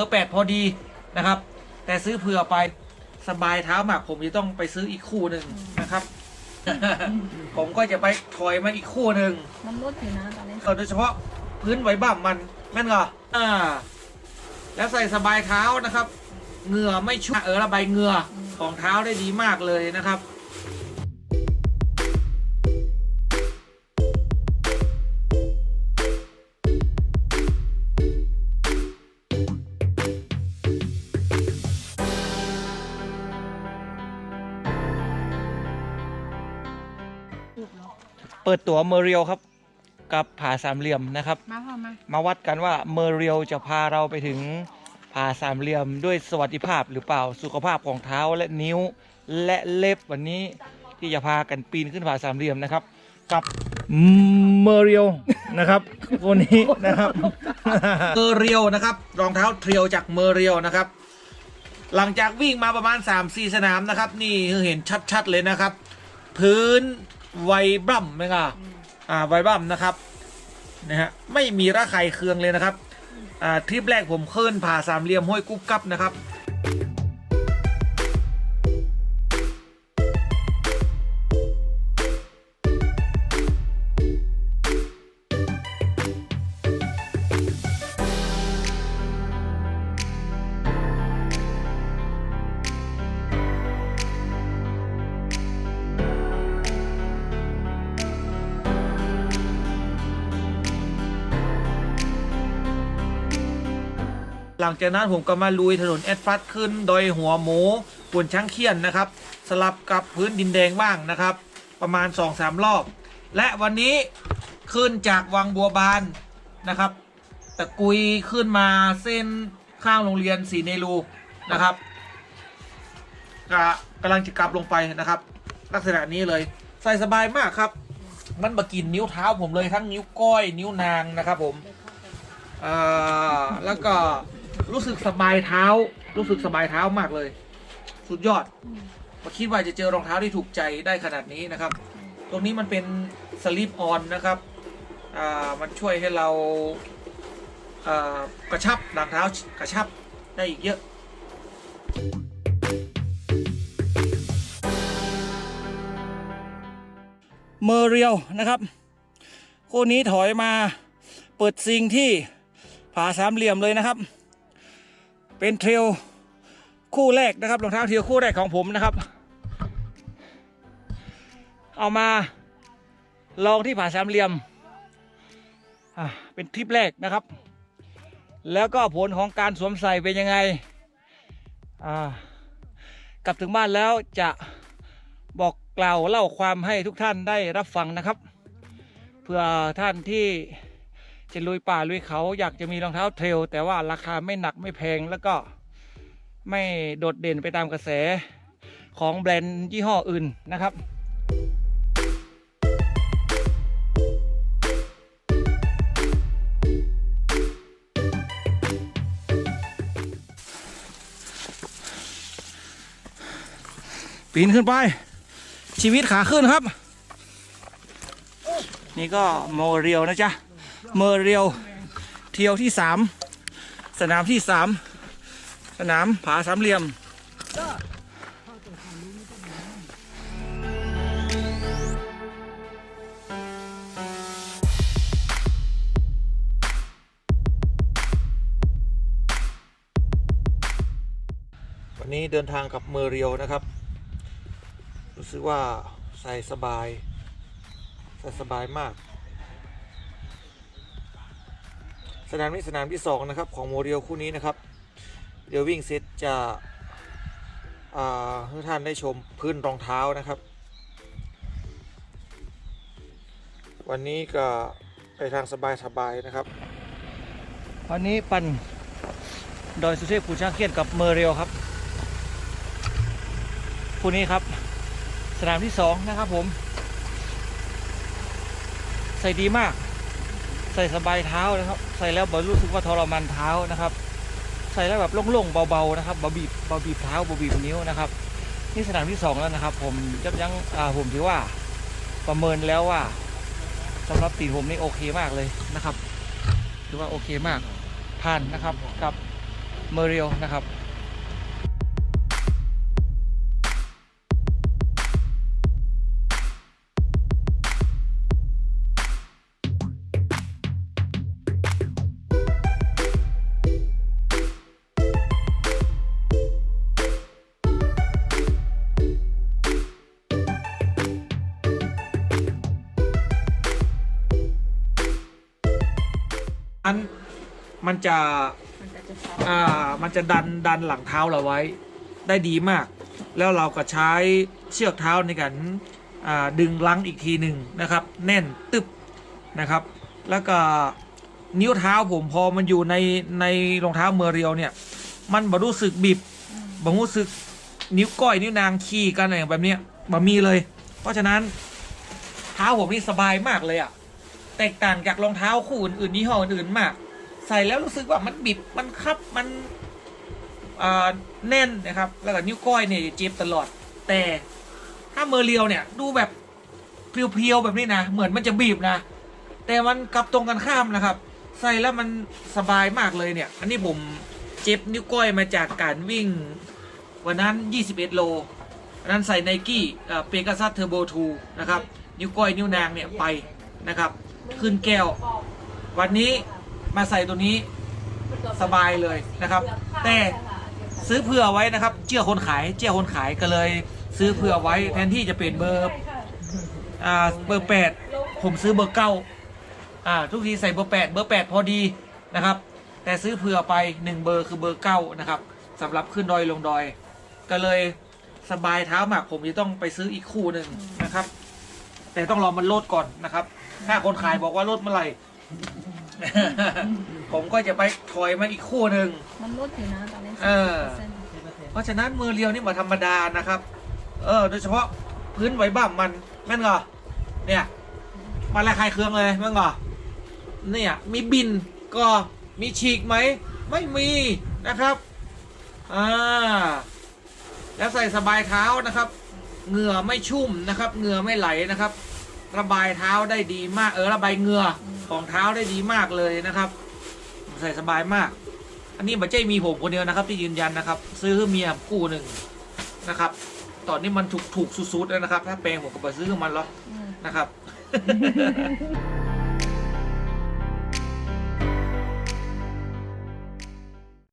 อร์แปดพอดีนะครับ แต่ซื้อเผื่อไปสบายเท้ามากผมจะต้องไปซื้ออีกคู่หนึ่งนะครับ ผมก็จะไปถอยมาอีกคู่หนึ่งมันลดอยู่นะตอนนี้เออโดยเฉพาะพื้นไว้บ้ามมันแม่นเหรออ่า แล้วใส่สบายเท้านะครับเหงื่อไม่ชุ่มเออระบายเหงื่อของเท้าได้ดีมากเลยนะครับ เปิดตัวเมอริเอลครับ กับผาสามเหลี่ยมนะครับ มาพ่อมามาวัดกันว่าเมอริเอลจะพาเราไปถึงผาสามเหลี่ยมด้วยสวัสดิภาพหรือเปล่าสุขภาพของเท้าและนิ้วและเล็บวันนี้ที่จะพากันปีนขึ้นผาสามเหลี่ยมนะครับ กับเมอริเอลนะครับคนนี้นะครับ เมอริเอลนะครับรองเท้าเทรียวจากเมอริเอลนะครับ หลังจากวิ่งมาประมาณ3-4สนามนะครับ นี่เห็นชัดๆเลยนะครับ พื้น ไวบรัมไหมครับอ่าไวบรัมนะครับนะฮะไม่มีระคายเคืองเลยนะครับอ่าทริปแรกผมขึ้นผ่าสามเหลี่ยมห้วยกุ๊บกับนะครับ หลังจากนั้นผมก็มาลุยถนนแอดฟัตขึ้นดอยหัวหมูปวนช้างเคียนนะครับ สลับกับพื้นดินแดงบ้างนะครับ ประมาณ 2-3 รอบ และวันนี้ขึ้นจากวังบัวบานนะครับตะกุยขึ้นมาเส้นข้างโรงเรียนสีเนรูนะครับกะกำลังจะกลับลงไปนะครับ ลักษณะนี้เลยใส่สบายมากครับ มันมากินนิ้วเท้าผมเลยทั้งนิ้วก้อยนิ้วนางนะครับผมอ่าแล้วก็ รู้สึกสบายเท้า รู้สึกสบายเท้ามากเลย สุดยอดมาคิดว่าจะเจอรองเท้าที่ถูกใจได้ขนาดนี้นะครับ ตรงนี้มันเป็นสลิปออนนะครับอ่ามันช่วยให้เราอ่ากระชับหลังเท้ากระชับได้อีกเยอะเมอร์เรียวนะครับคู่นี้ถอยมาเปิดซิงที่ผาสามเหลี่ยมเลยนะครับ เป็นเทรลคู่แรกนะครับรองเท้าเทรลคู่แรกของผมนะครับ เอามาลองที่ผาสามเหลี่ยมเป็นทริปแรกนะครับ แล้วก็ผลของการสวมใส่เป็นยังไงกลับถึงบ้านแล้วจะบอกกล่าวเล่าความให้ทุกท่านได้รับฟังนะครับ เพื่อท่านที่ จะลุยป่าลุยเขาอยากจะมีรองเท้าเทรลแต่ว่าราคาไม่หนักไม่แพงแล้วก็ไม่โดดเด่นไปตามกระแสของแบรนด์ยี่ห้ออื่นนะครับปีนขึ้นไป ชีวิตขาขึ้นครับ นี่ก็โมเรียวนะจ๊ะ เมอเรียว เที่ยวที่สามสนามที่สามสนามผาสามเหลี่ยมวันนี้เดินทางกับเมอเรียวนะครับ รู้สึกว่าใส่สบาย ใส่สบายมาก สนามนี้สนามที่สองนะครับของโมเดลคู่นี้นะครับเดี๋ยววิ่งเสร็จะอ่าให้ท่านได้ชมพื้นรองเท้านะครับ วันนี้ก็ไปทางสบายๆนะครับ วันนี้ปั่นดอยสุเทพภูช้างเขียนกับเมอร์เรียวครับคู่นี้ครับ สนามที่สองนะครับผม ใส่ดีมาก ใส่สบายเท้านะครับ ใส่แล้วบรู้สึกว่าทรมานเท้านะครับ ใส่แล้วแบบโล่งๆเบาๆนะครับเบาบีบเบาบีบเท้าเบาบีบนิ้วนะครับนี่สนามที่สองแล้วนะครับ ผมยับยั้งอ่าผมถือว่าประเมินแล้วว่าสำหรับตีผมนี่โอเคมากเลยนะครับถือว่าโอเคมากผ่านนะครับกับเมอริลนะครับ อันมันจะมันก็จะซับอ่ามันจะดันดันหลังเท้าเราไว้ ได้ดีมาก แล้วเราก็ใช้เชือกเท้าในการอ่าดึงลังอีกทีหนึ่งนะครับ แน่นตึบนะครับ แล้วก็นิ้วเท้าผมพอมันอยู่ในในรองเท้าเมอร์เรียวเนี่ย มันบ่รู้สึกบีบอืมบ่รู้สึกนิ้วก้อยนิ้วนางขี้กันอะไรแบบเนี้ยบ่มีเลย เพราะฉะนั้นเท้าผมนี่สบายมากเลยอะ แตกต่างจากรองเท้าคู่อื่นๆยี่ห้ออื่นมาก ใส่แล้วรู้สึกว่ามันบิดมันคับมันแน่นนะครับ แล้วก็นิ้วก้อยเนี่ยเจ็บตลอด แต่ถ้าเมอร์เรียวเนี่ยดูแบบเพียวๆแบบนี้นะ เหมือนมันจะบีบนะ แต่มันกลับตรงกันข้ามนะครับ ใส่แล้วมันสบายมากเลยเนี่ย อันนี้ผมเจ็บนิ้วก้อยมาจากการวิ่ง วันนั้น 21 โลอันนั้นใส่ไนกี้เปก a ซัสเทอร์โบ2นะครับ นิ้วก้อยนิ้วนางเนี่ยไปนะครับ ขึ้นแก้ว วันนี้มาใส่ตัวนี้สบายเลยนะครับ แต่ซื้อเผื่อไว้นะครับเชื่อคนขายเชื่อคนขายก็เลย ซื้อเผื่อไว้แทนที่จะเป็นเบอร์อ่าเบอร์แปดผมซื้อเบอร์เก้าอ่าทุกทีใส่เบอร์แปดเบอร์แปดพอดีนะครับ แต่ซื้อเผื่อไปหนึ่งเบอร์คือเบอร์เก้านะครับสำหรับขึ้นดอยลงดอย ก็เลยสบายเท้ามากผมจะต้องไปซื้ออีกคู่หนึ่งนะครับ แต่ต้องรอมันโลดก่อนนะครับ ถ้าคนขายบอกว่าโลดเมื่อไหร่ ผมก็จะไปถอยมาอีกคู่หนึ่ง มันลดอยู่นะตอนนี้เออ10%เพราะฉะนั้นมือเรียวนี่มาธรรมดานะครับ เออ โดยเฉพาะพื้นไว้บ้ามมันแม่นก่อเนี่ยมาละคายเครื่องเลยแม่นก่อเนี่ยมีบินก็มีฉีกไหม ไม่มีนะครับ อ่า แล้วใส่สบายเท้านะครับ เหงื่อไม่ชุ่มนะครับเหงื่อไม่ไหลนะครับ ระบายเท้าได้ดีมากเออระบายเหงื่อของเท้าได้ดีมากเลยนะครับ ใส่สบายมาก อันนี้บัจเจ้มีผมคนเดียวนะครับ ที่ยืนยันนะครับ ซื้อเมียกู่หนึ่งนะครับ ตอนนี้มันถูกถูกสุดๆแล้วนะครับ ถ้าแปลงผมก็ไปซื้อมันแล้วอืมนะครับ